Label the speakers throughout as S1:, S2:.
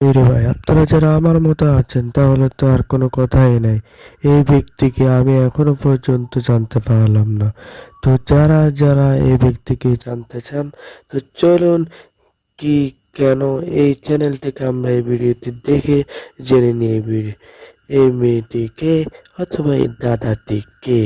S1: এরে ভাই, আপনারা যারা আমার মতো আছেন, তাহলে তো আর কোনো কথাই নাই। এই ব্যক্তিকে আমি এখনও পর্যন্ত জানতে পারলাম না। তো যারা যারা এই ব্যক্তিকে জানতে চান, তো চলুন কি কেন এই চ্যানেলটিকে আমরা এই ভিডিওটি দেখে জেনে নিই। এই ভিডিও এই মেয়েটি কে অথবা এই দাদাটি কে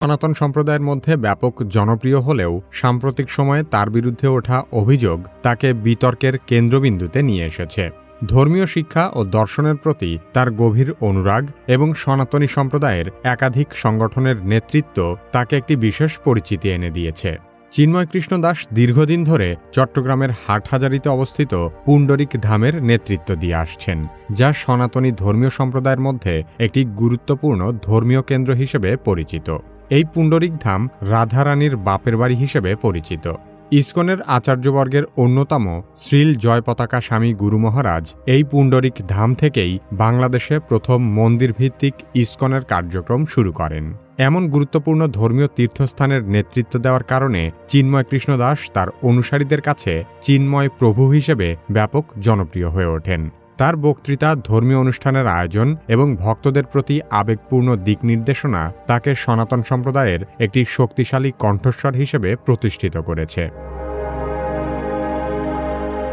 S2: সনাতন সম্প্রদায়ের মধ্যে ব্যাপক জনপ্রিয় হলেও সাম্প্রতিক সময়ে তার বিরুদ্ধে ওঠা অভিযোগ তাকে বিতর্কের কেন্দ্রবিন্দুতে নিয়ে এসেছে। ধর্মীয় শিক্ষা ও দর্শনের প্রতি তার গভীর অনুরাগ এবং সনাতনী সম্প্রদায়ের একাধিক সংগঠনের নেতৃত্ব তাকে একটি বিশেষ পরিচিতি এনে দিয়েছে। চিন্ময় কৃষ্ণ দাস দীর্ঘদিন ধরে চট্টগ্রামের হাটহাজারিতে অবস্থিত পুণ্ডরিক ধামের নেতৃত্ব দিয়ে আসছেন, যা সনাতনী ধর্মীয় সম্প্রদায়ের মধ্যে একটি গুরুত্বপূর্ণ ধর্মীয় কেন্দ্র হিসেবে পরিচিত। এই পুণ্ডরিক ধাম রাধারানীর বাপের বাড়ি হিসেবে পরিচিত। ইসকনের আচার্যবর্গের অন্যতম শ্রীল জয়পতাকা স্বামী গুরু মহারাজ এই পুণ্ডরিক ধাম থেকেই বাংলাদেশে প্রথম মন্দির ভিত্তিক ইসকনের কার্যক্রম শুরু করেন। এমন গুরুত্বপূর্ণ ধর্মীয় তীর্থস্থানের নেতৃত্ব দেওয়ার কারণে চিন্ময় কৃষ্ণ দাস তার অনুসারীদের কাছে চিন্ময় প্রভু হিসেবে ব্যাপক জনপ্রিয় হয়ে ওঠেন। তার বক্তৃতা ধর্মীয় অনুষ্ঠানের আয়োজন এবং ভক্তদের প্রতি আবেগপূর্ণ দিক নির্দেশনা তাকে সনাতন সম্প্রদায়ের একটি শক্তিশালী কণ্ঠস্বর হিসেবে প্রতিষ্ঠিত করেছে।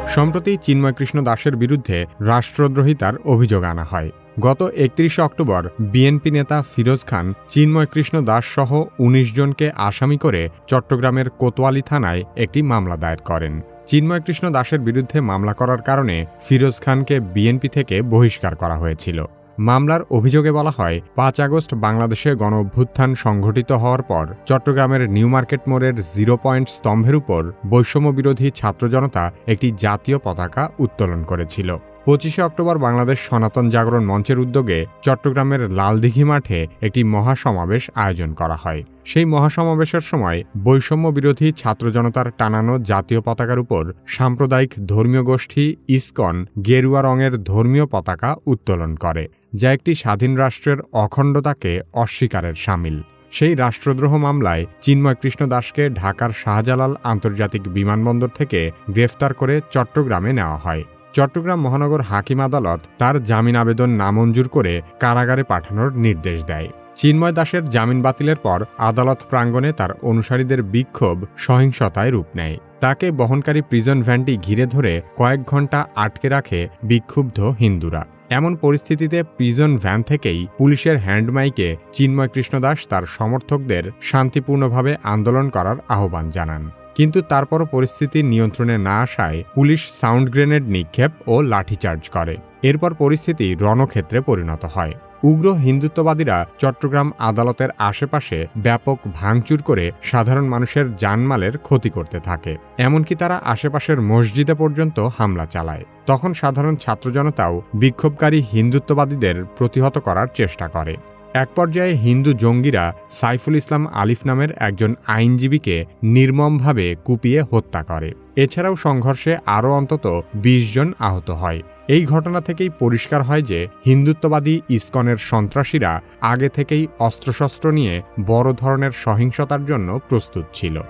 S2: সম্প্রতি চিন্ময় কৃষ্ণ দাসের বিরুদ্ধে রাষ্ট্রদ্রোহিতার অভিযোগ আনা হয়। গত একত্রিশে অক্টোবর বিএনপি নেতা ফিরোজ খান চিন্ময় কৃষ্ণ দাস সহ ১৯ জনকে আসামি করে চট্টগ্রামের কোতোয়ালি থানায় একটি মামলা দায়ের করেন। চিন্ময় কৃষ্ণ দাসের বিরুদ্ধে মামলা করার কারণে ফিরোজ খানকে বিএনপি থেকে বহিষ্কার করা হয়েছিল। মামলার অভিযোগে বলা হয়, পাঁচ আগস্ট বাংলাদেশে গণ অভ্যুত্থান সংঘটিত হওয়ার পর চট্টগ্রামের নিউ মার্কেট মোড়ের জিরো পয়েন্ট স্তম্ভের উপর বৈষম্য বিরোধী ছাত্র জনতা একটি জাতীয় পতাকা উত্তোলন করেছিল। পঁচিশে অক্টোবর বাংলাদেশ সনাতন জাগরণ মঞ্চের উদ্যোগে চট্টগ্রামের লালদিঘি মাঠে একটি মহাসমাবেশ আয়োজন করা হয়। সেই মহাসমাবেশের সময় বৈষম্য বিরোধী ছাত্র জনতার টানানো জাতীয় পতাকার উপর সাম্প্রদায়িক ধর্মীয় গোষ্ঠী ইসকন গেরুয়া রঙের ধর্মীয় পতাকা উত্তোলন করে, যা একটি স্বাধীন রাষ্ট্রের অখণ্ডতাকে অস্বীকারের সামিল। সেই রাষ্ট্রদ্রোহ মামলায় চিন্ময় কৃষ্ণ দাসকে ঢাকার শাহজালাল আন্তর্জাতিক বিমানবন্দর থেকে গ্রেফতার করে চট্টগ্রামে নেওয়া হয়। চট্টগ্রাম মহানগর হাকিম আদালত তার জামিন আবেদন নামঞ্জুর করে কারাগারে পাঠানোর নির্দেশ দেয়। চিন্ময় দাসের জামিন বাতিলের পর আদালত প্রাঙ্গণে তার অনুসারীদের বিক্ষোভ সহিংসতায় রূপ নেয়। তাকে বহনকারী প্রিজন ভ্যানটি ঘিরে ধরে কয়েক ঘণ্টা আটকে রাখে বিক্ষুব্ধ হিন্দুরা। এমন পরিস্থিতিতে প্রিজন ভ্যান থেকেই পুলিশের হ্যান্ডমাইকে চিন্ময় কৃষ্ণ দাস তার সমর্থকদের শান্তিপূর্ণভাবে আন্দোলন করার আহ্বান জানান। কিন্তু তারপরও পরিস্থিতি নিয়ন্ত্রণে না আসায় পুলিশ সাউন্ড গ্রেনেড নিক্ষেপ ও লাঠিচার্জ করে। এরপর পরিস্থিতি রণক্ষেত্রে পরিণত হয়। উগ্র হিন্দুত্ববাদীরা চট্টগ্রাম আদালতের আশেপাশে ব্যাপক ভাঙচুর করে সাধারণ মানুষের জানমালের ক্ষতি করতে থাকে। এমনকি তারা আশেপাশের মসজিদে পর্যন্ত হামলা চালায়। তখন সাধারণ ছাত্র জনতাও বিক্ষোভকারী হিন্দুত্ববাদীদের প্রতিহত করার চেষ্টা করে। এক পর্যায়ে হিন্দু জঙ্গিরা সাইফুল ইসলাম আলিফ নামের একজন আইনজীবীকে নির্মমভাবে কুপিয়ে হত্যা করে। এছাড়াও সংঘর্ষে আরও অন্তত ২০ জন আহত হয়। এই ঘটনা থেকেই পরিষ্কার হয় যে হিন্দুত্ববাদী ইসকনের সন্ত্রাসীরা আগে থেকেই অস্ত্রশস্ত্র নিয়ে বড় ধরনের সহিংসতার জন্য প্রস্তুত ছিল।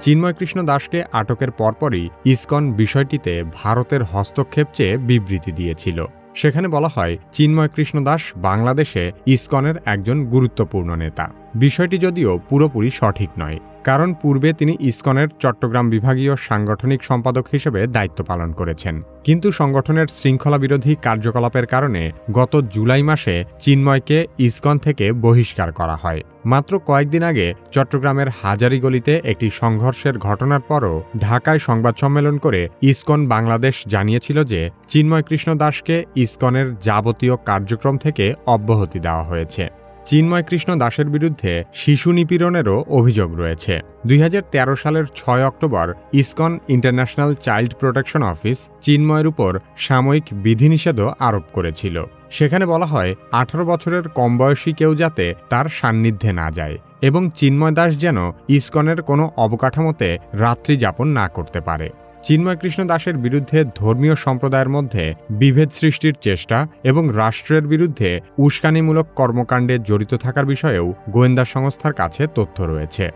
S2: চিন্ময় কৃষ্ণ দাসকে আটকের পরপরই ইসকন বিষয়টিতে ভারতের হস্তক্ষেপ চেয়ে বিবৃতি দিয়েছিল। সেখানে বলা হয়, চিন্ময় কৃষ্ণ দাস বাংলাদেশে ইসকনের একজন গুরুত্বপূর্ণ নেতা। বিষয়টি যদিও পুরোপুরি সঠিক নয়। কারণ পূর্বে তিনি ইসকনের চট্টগ্রাম বিভাগীয় সাংগঠনিক সম্পাদক হিসেবে দায়িত্ব পালন করেছেন। কিন্তু সংগঠনের শৃঙ্খলা বিরোধী কার্যকলাপের কারণে গত জুলাই মাসে চিন্ময়কে ইসকন থেকে বহিষ্কার করা হয়। মাত্র কয়েকদিন আগে চট্টগ্রামের হাজারিগলিতে একটি সংঘর্ষের ঘটনার পরও ঢাকায় সংবাদ সম্মেলন করে ইসকন বাংলাদেশ জানিয়েছিল যে চিন্ময় কৃষ্ণ দাসকে ইসকনের যাবতীয় কার্যক্রম থেকে অব্যাহতি দেওয়া হয়েছে। চিন্ময় কৃষ্ণ দাসের বিরুদ্ধে শিশু নিপীড়নেরও অভিযোগ রয়েছে। দুই হাজার তেরো সালের ছয় October ISKCON international child protection office চিন্ময়ের উপর সাময়িক বিধিনিষেধও আরোপ করেছিল। সেখানে বলা হয়, আঠারো বছরের কম বয়সী কেউ যাতে তার সান্নিধ্যে না যায় এবং চিন্ময় দাস যেন ইসকনের কোনো অবকাঠামোতে রাত্রি যাপন না করতে পারে। চিন্ময় কৃষ্ণ দাসের বিরুদ্ধে ধর্মীয় সম্প্রদায়ের মধ্যে বিভেদ সৃষ্টির চেষ্টা এবং রাষ্ট্রের বিরুদ্ধে উস্কানিমূলক কর্মকাণ্ডে জড়িত থাকার বিষয়েও গোয়েন্দা সংস্থার কাছে তথ্য রয়েছে।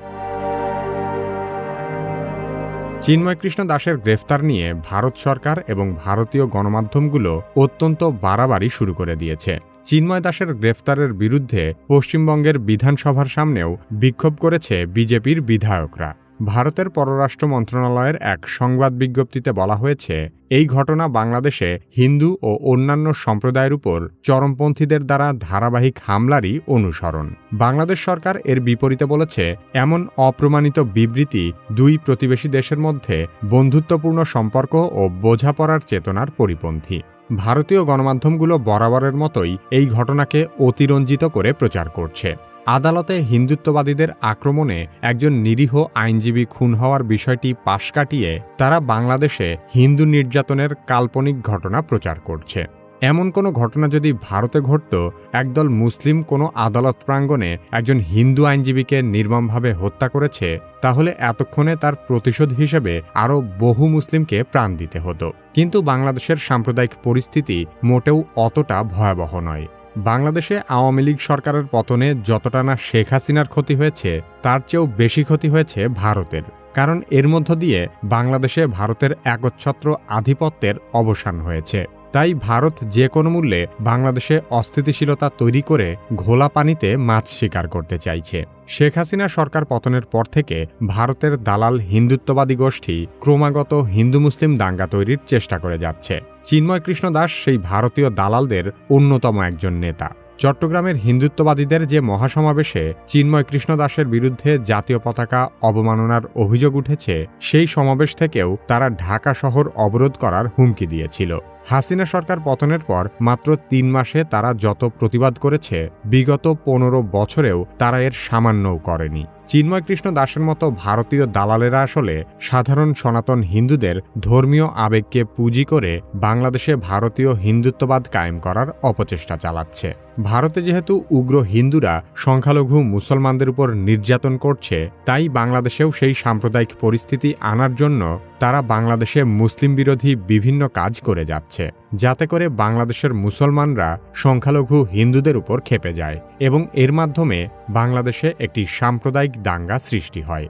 S2: চিন্ময় কৃষ্ণ দাসের গ্রেফতার নিয়ে ভারত সরকার এবং ভারতীয় গণমাধ্যমগুলো অত্যন্ত বাড়াবাড়ি শুরু করে দিয়েছে। চিন্ময় দাসের গ্রেফতারের বিরুদ্ধে পশ্চিমবঙ্গের বিধানসভার সামনেও বিক্ষোভ করেছে বিজেপির বিধায়করা। ভারতের পররাষ্ট্র মন্ত্রণালয়ের এক সংবাদ বিজ্ঞপ্তিতে বলা হয়েছে, এই ঘটনা বাংলাদেশে হিন্দু ও অন্যান্য সম্প্রদায়ের উপর চরমপন্থীদের দ্বারা ধারাবাহিক হামলারই অনুসরণ। বাংলাদেশ সরকার এর বিপরীতে বলেছে, এমন অপ্রমাণিত বিবৃতি দুই প্রতিবেশী দেশের মধ্যে বন্ধুত্বপূর্ণ সম্পর্ক ও বোঝাপড়ার চেতনার পরিপন্থী। ভারতীয় গণমাধ্যমগুলো বরাবরের মতোই এই ঘটনাকে অতিরঞ্জিত করে প্রচার করছে। আদালতে হিন্দুত্ববাদীদের আক্রমণে একজন নিরীহ আইনজীবী খুন হওয়ার বিষয়টি পাশ কাটিয়ে তারা বাংলাদেশে হিন্দু নির্যাতনের কাল্পনিক ঘটনা প্রচার করছে। এমন কোনো ঘটনা যদি ভারতে ঘটত, একদল মুসলিম কোনো আদালত প্রাঙ্গণে একজন হিন্দু আইনজীবীকে নির্মমভাবে হত্যা করেছে, তাহলে এতক্ষণে তার প্রতিশোধ হিসেবে আরও বহু মুসলিমকে প্রাণ দিতে হতো। কিন্তু বাংলাদেশের সাম্প্রদায়িক পরিস্থিতি মোটেও অতটা ভয়াবহ নয়। বাংলাদেশে আওয়ামী লীগ সরকারের পতনে যতটা না শেখ হাসিনার ক্ষতি হয়েছে, তার চেয়েও বেশি ক্ষতি হয়েছে ভারতের। কারণ এর মধ্য দিয়ে বাংলাদেশে ভারতের একচ্ছত্র আধিপত্যের অবসান হয়েছে। তাই ভারত যে কোনো মূল্যে বাংলাদেশে অস্থিতিশীলতা তৈরি করে ঘোলা পানিতে মাছ শিকার করতে চাইছে। শেখ হাসিনা সরকার পতনের পর থেকে ভারতের দালাল হিন্দুত্ববাদী গোষ্ঠী ক্রমাগত হিন্দু মুসলিম দাঙ্গা তৈরির চেষ্টা করে যাচ্ছে। চিন্ময় কৃষ্ণ দাস সেই ভারতীয় দালালদের অন্যতম একজন নেতা। চট্টগ্রামের হিন্দুত্ববাদীদের যে মহাসমাবেশে চিন্ময় কৃষ্ণ দাসের বিরুদ্ধে জাতীয় পতাকা অবমাননার অভিযোগ উঠেছে, সেই সমাবেশ থেকেও তারা ঢাকা শহর অবরোধ করার হুমকি দিয়েছিল। হাসিনা সরকার পতনের পর মাত্র তিন মাসে তারা যত প্রতিবাদ করেছে, বিগত পনেরো বছরেও তারা এর সামান্যও করেনি। চিন্ময় কৃষ্ণ দাসের মতো ভারতীয় দালালেরা আসলে সাধারণ সনাতন হিন্দুদের ধর্মীয় আবেগকে পুঁজি করে বাংলাদেশে ভারতীয় হিন্দুত্ববাদ কায়েম করার অপচেষ্টা চালাচ্ছে। ভারতে যেহেতু উগ্র হিন্দুরা সংখ্যালঘু মুসলমানদের উপর নির্যাতন করছে, তাই বাংলাদেশেও সেই সাম্প্রদায়িক পরিস্থিতি আনার জন্য তারা বাংলাদেশে মুসলিম বিরোধী বিভিন্ন কাজ করে যাচ্ছে। যাতে করে বাংলাদেশের মুসলমানরা সংখ্যালঘু হিন্দুদের উপর খেপে যায় এবং এর মাধ্যমে বাংলাদেশে একটি সাম্প্রদায়িক দাঙ্গা সৃষ্টি হয়।